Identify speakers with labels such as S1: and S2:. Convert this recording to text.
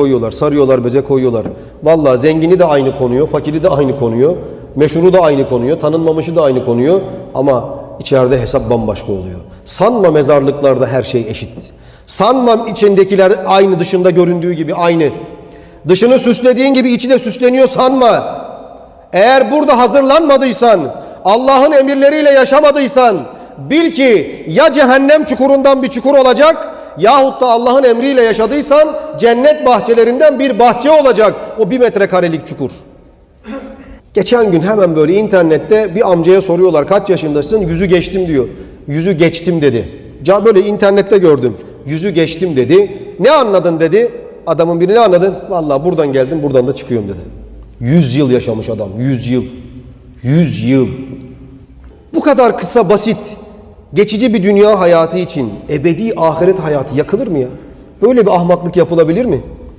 S1: koyuyorlar, sarıyorlar beze koyuyorlar. Vallahi zengini de aynı konuyor, fakiri de aynı konuyor, meşhuru da aynı konuyor, tanınmamışı da aynı konuyor ama içeride hesap bambaşka oluyor. Sanma mezarlıklarda her şey eşit. Sanma içindekiler aynı dışında göründüğü gibi aynı. Dışını süslediğin gibi içi de süsleniyor sanma. Eğer burada hazırlanmadıysan, Allah'ın emirleriyle yaşamadıysan bil ki ya cehennem çukurundan bir çukur olacak yahut da Allah'ın emriyle yaşadıysan cennet bahçelerinden bir bahçe olacak o bir metrekarelik çukur. Geçen gün hemen böyle internette bir amcaya soruyorlar kaç yaşındasın? Yüzü geçtim diyor. Yüzü geçtim dedi. Ca böyle internette gördüm. Yüzü geçtim dedi. Ne anladın dedi. Adamın biri ne anladın? Vallahi buradan geldim buradan da çıkıyorum dedi. Yüz yıl yaşamış adam. Yüz yıl. Yüz yıl. Bu kadar kısa basit, geçici bir dünya hayatı için ebedi ahiret hayatı yakılır mı ya? Böyle bir ahmaklık yapılabilir mi?